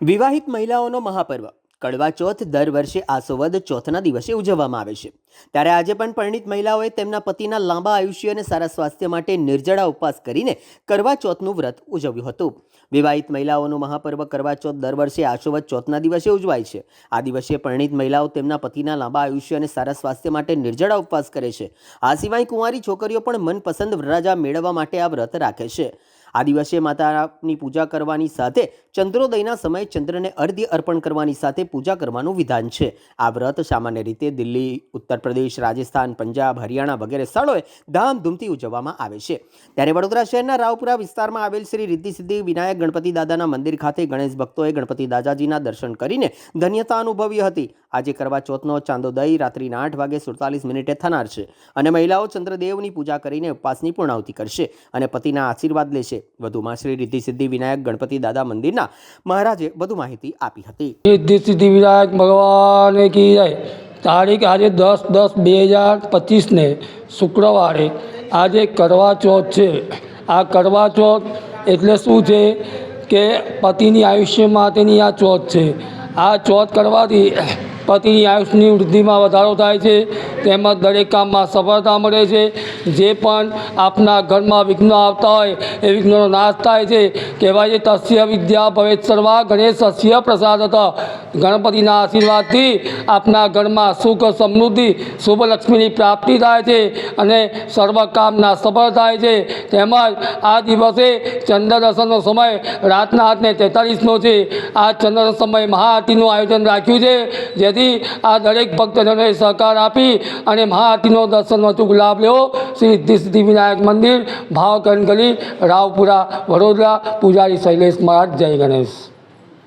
વિવાહિત મહિલાઓનો મહાપર્વ. કડવા ચોથ દર વર્ષે આસોવદ ચોથના દિવસે ઉજવવામાં આવે છે. ત્યારે આજે પણ પરિણીત મહિલાઓએ તેમના પતિના લાંબા આયુષ્ય અને સારા સ્વાસ્થ્ય માટે નિર્જળા ઉપવાસ કરીને કરવા ચોથનું વ્રત ઉજવ્યું હતું. વિવાહિત મહિલાઓનું મહાપર્વ કરવા ચોથ દર વર્ષે આશોવદ ચોથના દિવસે ઉજવાય છે. આ દિવસે પરિણીત મહિલાઓ તેમના પતિના લાંબા આયુષ્ય અને સારા સ્વાસ્થ્ય માટે નિર્જળા ઉપવાસ કરે છે. આ સિવાય કુંવારી છોકરીઓ પણ મનપસંદ વરરાજા મેળવવા માટે આ વ્રત રાખે છે. આ દિવસે માતાની પૂજા કરવાની સાથે ચંદ્રોદયના સમયે ચંદ્રને અર્ધ્ય અર્પણ કરવાની સાથે પૂજા કરવાનું વિધાન છે. આ વ્રત સામાન્ય રીતે દિલ્હી, ઉત્તર પ્રદેશ, રાજસ્થાન, પંજાબ, હરિયાણા વગેરે સ્થળોએ ધામધૂમથી ઉજવવામાં આવે છે. ત્યારે વડોદરા શહેરના રાવપુરા વિસ્તારમાં આવેલ શ્રી રિદ્ધિ સિદ્ધિ વિનાયક ગણપતિ દાદાના મંદિર ખાતે ગણેશ ભક્તોએ ગણપતિ દાદાજીના દર્શન કરીને ધન્યતા અનુભવી હતી. આજે કરવા ચોથનો ચાંદોદય, રાત્રિના આઠ વાગે સુડતાલીસ મિનિટે થનાર છે અને મહિલાઓ ચંદ્રદેવની પૂજા કરીને ઉપવાસની પૂર્ણાહુતિ કરશે અને પતિના આશીર્વાદ લેશે. વધુમાં શ્રી રિદ્ધિ સિદ્ધિ વિનાયક ગણપતિ દાદા મંદિરના મહારાજે વધુ માહિતી આપી હતી. રિદ્ધિ સિદ્ધિ વિનાયક ભગવાન કી જય તારીખ આજે દસ દસ બે હજાર પચીસને શુક્રવારે આજે કરવા ચોથ છે. આ કરવા ચોથ એટલે શું છે કે પતિની આયુષ્ય માટેની આ ચોથ છે. આ ચોથ કરવાથી પતિની આયુષ્યની વૃદ્ધિમાં વધારો થાય છે. તેમજ દરેક કામમાં સફળતા મળે છે. જે પણ આપના ઘરમાં વિઘ્ન આવતા હોય એ વિઘ્નનો નાશ થાય છે કહેવાય છે, તસ્ય વિદ્યા ભવેત સર્વા ગણેશસ્ય પ્રસાદ હતા ગણપતિના આશીર્વાદથી આપના ઘરમાં સુખ સમૃદ્ધિ, શુભ લક્ષ્મીની પ્રાપ્તિ થાય છે અને સર્વ કામના સફળ થાય છે. તેમજ આ દિવસે ચંદ્ર દર્શનનો સમય રાતના આઠને તેતાલીસનો છે. આ ચંદ્ર સમય મહાઆરતીનું આયોજન રાખ્યું છે, જેથી આ દરેક ભક્તજનોએ સહકાર આપી અને મહાઆરતીનો દર્શનનો અચૂક લાભ લેવો શ્રી સિદ્ધિ સિદ્ધિવિનાયક મંદિર ભાવકન ગલી રાવપુરા, વડોદરા પૂજારી શૈલેષ મહારાજ જય ગણેશ.